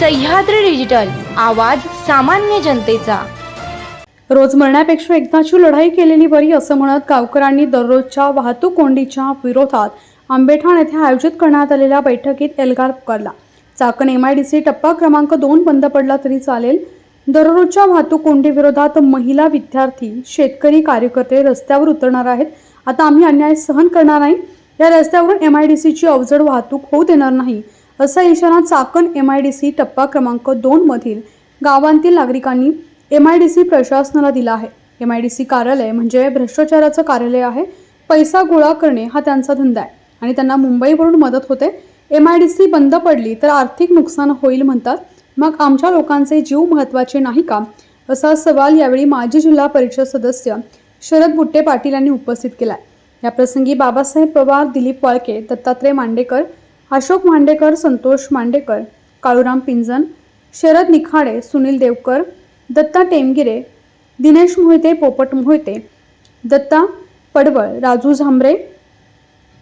Sahyadri digital आवाज सामान्य जनतेचा. रोज मरण्यापेक्षा एकदाची लढाई केलेली बरी असं म्हणत गावकऱ्यांनी दररोजच्या वाहतूक कोंडीच्या विरोधात आंबेठाण येथे आयोजित करण्यात आलेल्या बैठकीत एल्गार पुकारला. Chakan M I D C टप्पा क्रमांक दोन बंद पडला तरी चालेल. दररोजच्या वाहतूक कोंडीविरोधात महिला विद्यार्थी शेतकरी कार्यकर्ते रस्त्यावर उतरणार आहेत. आता आम्ही अन्याय सहन करणार नाही. या रस्त्यावरून एम आय डी सीची अवजड वाहतूक होऊ देणार नाही. असा इशारा Chakan M I D C टप्पा क्रमांक दोनमधील गावांतील नागरिकांनी एम आय डी सी प्रशासनाला दिला आहे. एम आय डी सी कार्यालय म्हणजे भ्रष्टाचाराचं कार्यालय आहे. पैसा गोळा करणे हा त्यांचा धंदा आहे. आणि त्यांना मुंबईवरून मदत होते. एम आय डी सी बंद पडली तर आर्थिक नुकसान होईल म्हणतात. मग आमच्या लोकांचे जीव महत्त्वाचे नाही का? असा सवाल यावेळी माजी जिल्हा परिषद सदस्य शरद बुट्टे पाटील यांनी उपस्थित केला या प्रसंगी बाबासाहेब पवार दिलीप वाळके दत्तात्रय मांडेकर अशोक मांडेकर संतोष मांडेकर काळूराम पिंजन शरद निखाडे सुनील देवकर दत्ता टेमगिरे दिनेश मोहिते पोपट मोहिते दत्ता पडवळ राजू झांबरे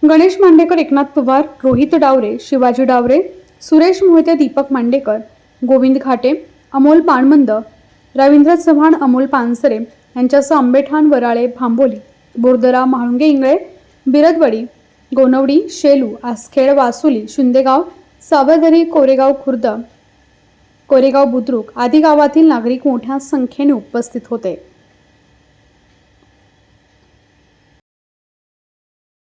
गणेश मांडेकर एकनाथ पवार रोहित डावरे शिवाजी डावरे सुरेश मोहिते दीपक मांडेकर गोविंद घाटे अमोल पाणमंद रवींद्र चव्हाण अमोल पानसरे यांच्यासह आंबेठाण वराळे भांबोली बोरदरा म्हाळुंगे इंगळे बिरदवडी गोनवडी शेलू आसखेड वासुली शिंदेगाव सावरदरी कोरेगाव खुर्द कोरेगाव बुद्रुक आदी गावातील नागरिक मोठ्या संख्येने उपस्थित होते.